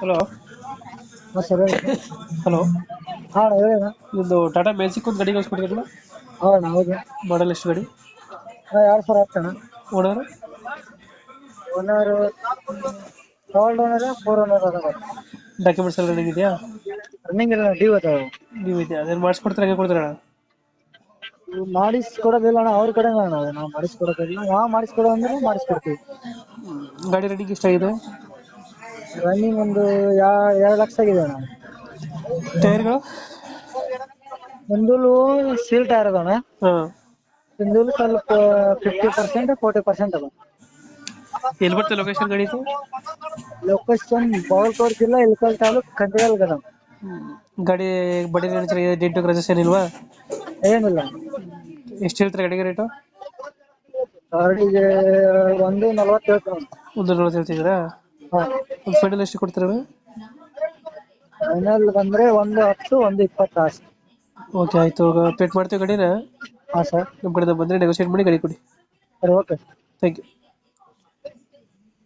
Hello. ಹಾಂ sir ಹೇಳಿ. Hello. ಹಾಂ ಹೇಳಿ ಅಣ್ಣ. ಒಂದು ಟಾಟಾ ಮ್ಯಾಜಿಕ್ ಒಂದು ಗಾಡಿ ಕಳಿಸ್ಕೊಟ್ಟಿದ್ರಲ್ಲ ಹಾಂ ಅಣ್ಣ ಹೌದು. ಮಾಡಲ್ ಎಷ್ಟು ಗಾಡಿ? ಹಾಂ ಎರಡು ಸಾವಿರ ಆಗ್ತಣ್ಣ owner owner third owner four owner ಅದಾವ. ಡಾಕ್ಯುಮೆಂಟ್ಸ್ ಎಲ್ಲ ರನ್ನಿಂಗ್ ಇದೆಯಾ? ರನ್ನಿಂಗ್ ಇಲ್ಲ ಡ್ಯೂ ಅದಾವ. ನೀವು ಇದೆ ಅದೇನು ಮಾಡಿಸ್ಕೊಡ್ತಾರೆ ಹಂಗೆ ಕೊಡ್ತಾರೆ ಅಣ್ಣ? ಮಾಡಿಸ್ಕೊಡೋದಿಲ್ಲ ಅಣ್ಣ ಅವ್ರ ಕಡೆ ಅಣ್ಣ ನಾವು ಮಾಡಿಸ್ಕೊಡೋದಿಲ್ಲ. ನಾವು ಮಾಡಿಸ್ಕೊಡೋ ಅಂದ್ರೆ ಮಾಡಿಸ್ಕೊಡ್ತೀವಿ. ಗಾಡಿ ಇಷ್ಟ ಎಷ್ಟಾಗಿದೆ? ರನ್ನಿಂಗ್ ಒಂದು ಯಾ ಎರಡು ಲಕ್ಷ ಆಗಿದೆ ಅಣ್ಣ. ಟೈರ್ಗಳು? ಒಂದೂಲು ಸೀಲ್ ಟೈರ್ ಅಣ್ಣ. ಹಾಂ. ಒಂದೂಲು ಸ್ವಲ್ಪ ಫಿಫ್ಟಿ ಪರ್ಸೆಂಟ್ ಫೋರ್ಟಿ ಪರ್ಸೆಂಟ್ ಅದ ಎಲ್ಲಿ ಬರ್ತದೆ ಲೊಕೇಶನ್ ಗಾಡಿ ಲೊಕೇಶನ್ ಬಾಗಲಕೋಟೆ ಜಿಲ್ಲಾ ಇಳಕಲ್ ತಾಲೂಕ್ ಕಂಚಿಗಲ್ ಗದಂ ಗಾಡಿ ಬಡಿ ಡೆಂಟು ಕ್ರಜಸ್ ಏನಿಲ್ವಾ? ಏನಿಲ್ಲ. ಎಷ್ಟು ಹೇಳ್ತಾರೆ ಗಾಡಿಗೆ ರೇಟು? ಗಾಡಿಗೆ ಒಂದು ನಲ್ವತ್ತು ಹೇಳ್ತಾರೆ ಒಂದು ನಲ್ವತ್ತು ಹೇಳ್ತಿದ್ದೀರಾ? ಫೈನಲ್ ಎಷ್ಟು ಕೊಡ್ತೀರಾ ಫೈನಲ್ ಬಂದ್ರೆ ಒಂದು ಹತ್ತು ಒಂದು ಇಪ್ಪತ್ತು ಅಷ್ಟೇ ಓಕೆ ಆಯ್ತು. ಪೇಟ್ ಮಾಡ್ತೀವಿ ಗಡಿನ? ಹಾಂ ಸರ್ ನಮ್ಮ ಕಡೆಯಿಂದ ಬಂದರೆ ನೆಗೋಷಿಯೇಟ್ ಮಾಡಿ ಗಡಿ ಕೊಡಿ. ಸರಿ ಓಕೆ ಥ್ಯಾಂಕ್ ಯು